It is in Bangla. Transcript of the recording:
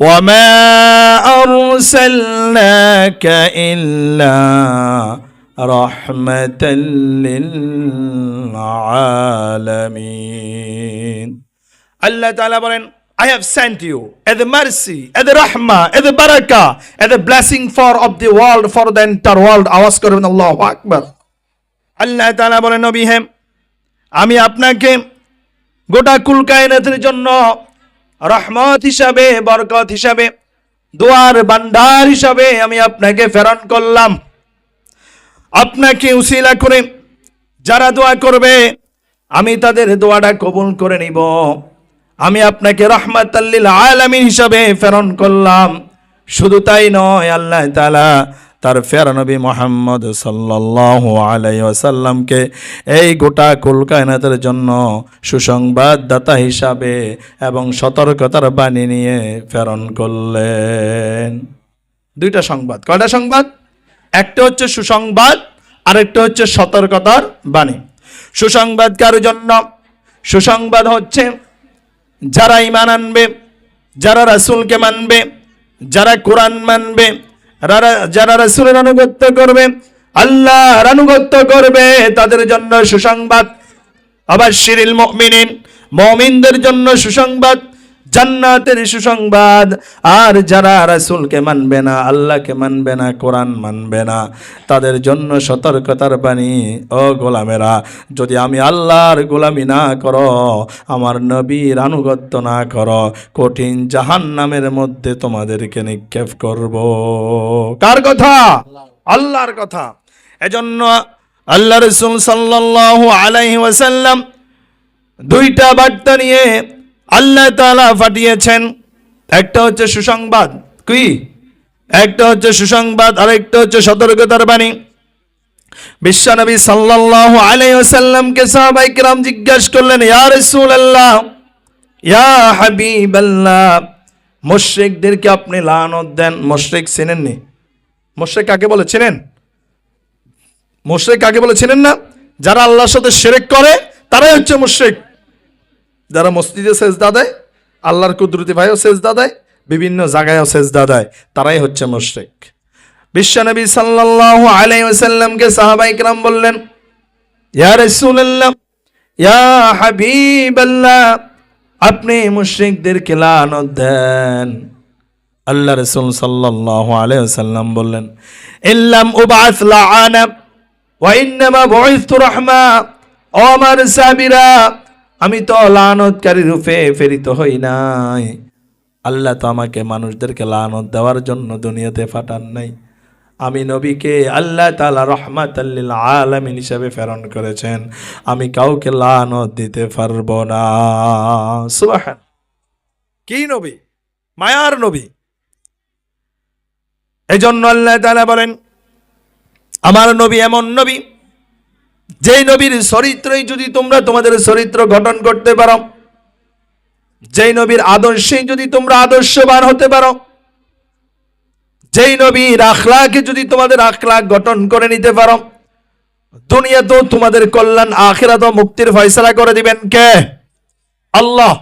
وما أرسلناك إلا رحمة للعالمين আল্লাহ তাআলা বলেন I have sent you as a mercy, as a rahmah, as a barakah, as a blessing for of the world, for the entire world. আওয়াজ করবেন আল্লাহু আকবার আল্লাহ তাআলা বলেন নবী হে আমি আপনাকে গোটা কুল কায়নাতের জন্য রহমত হিসাবে, বরকত হিসাবে, দোয়ার বান্দার হিসাবে আমি আপনাকে প্রেরণ করলাম। আপনাকে উসিলা করে যারা দোয়া করবে, আমি তাদের দোয়াটা কবুল করে নিব। আমি আপনাকে রহমাতাল্লিল আলামিন হিসাবে প্রেরণ করলাম। শুধু তাই নয়, আল্লাহ তাআলা তার ফের নবী মোহাম্মদ সাল্লাল্লাহু আলাইহি ওয়াসাল্লামকে এই গোটা কুল কায়নাতের জন্য সুসংবাদদাতা হিসাবে এবং সতর্কতার বাণী নিয়ে প্রেরণ করলেন। দুইটা সংবাদ। কয়টা সংবাদ? একটা হচ্ছে সুসংবাদ, আরেকটা হচ্ছে সতর্কতার বাণী। সুসংবাদ কার জন্য? সুসংবাদ হচ্ছে যারা ইমান আনবে, যারা রাসূলকে মানবে, যারা কোরআন মানবে যারা- রাসূলের আনুগত্য করবে, আল্লাহর আনুগত্য করবে, তাদের জন্য সুসংবাদ। আবার শিরিল মুমিনিন, মুমিনদের জন্য সুসংবাদ। জান্নাতের সুসংবাদ আর যারা রাসূলকে মানবে না, আল্লাহকে মানবে না, কোরআন মানবে না, তাদের জন্য সতর্কতার বাণী। ও গোলামেরা, যদি আমি আল্লাহর গোলামি না করো, আমার নবীর আনুগত্য না করো, কঠিন জাহান্নামের মধ্যে তোমাদেরকে নিক্ষেপ করব। কার কথা? আল্লাহর কথা। এজন্য আল্লাহ রসুল সাল্লাল্লাহু আলাইহি দুইটা বার্তা নিয়ে আল্লাহ তাআলা পাঠিয়েছেন একটা হচ্ছে সুসংবাদ। কি? একটা হচ্ছে সুসংবাদ, আরেকটা হচ্ছে সতর্কতার বাণী। বিশ্বনবী সাল্লাল্লাহু আলাইহি ওয়াসাল্লামকে সাহাবায়ে কিরাম জিজ্ঞাসা করলেন, ইয়া রাসূলুল্লাহ, ইয়া হাবিবাল্লাহ মুশরিকদেরকে আপনি লানত দেন? মুশরিক চেনেননি। মুশরিক কাকে বলে চেনেন? মুশরিক কাকে বলে চেনেন না? যারা আল্লাহর সাথে শিরক করে, তারাই হচ্ছে মুশরিক। যারা মসজিদে সেজদা দেয়, আল্লাহর কুদরতি ভাইও সেজদা দেয়, বিভিন্ন জায়গায়ও সেজদা দেয়, তারাই হচ্ছে মুশরিক। বিশ্বনবী সাল্লাল্লাহু আলাইহি ওয়াসাল্লামকে সাহাবায়ে কিরাম বললেন, ইয়া রাসূলুল্লাহ, ইয়া হাবিবাল্লাহ, আপনি মুশরিকদেরকে লানত দেন। আল্লাহ রসুল সাল্লাল্লাহু আলাইহি ওয়াসাল্লাম বললেন, ইল্লাম উবাস লাআনা, ওয়া ইন্নামা বুইসতু রাহমা, ও আমার সাহাবীরা আমি তো লানতকারী রূপে ফেরিত হই নাই। আল্লাহ তো আমাকে মানুষদেরকে লানত দেওয়ার জন্য দুনিয়াতে ফাটান নাই। আমি নবীকে আল্লাহ তাআলা রহমাতাল্লিল আলমিন হিসাবে প্রেরণ করেছেন। আমি কাউকে লানত দিতে পারব না। সুবহান। কি নবী? মায়ার নবী। এই জন্য আল্লাহ তাআলা বলেন, আমার নবী এমন নবী যেই নবীর চরিত্রই যদি তোমরা তোমাদের চরিত্র গঠন করতে পারো, যেই নবীর আদর্শেই যদি তোমরা আদর্শবান হতে পারো, যেই নবীর আখলাকে যদি তোমাদের আখলাক গঠন করে নিতে পারো দুনিয়া তো তোমাদের কল্যাণ আখেরা তো মুক্তির ফয়সলা করে দিবেন কে? আল্লাহ।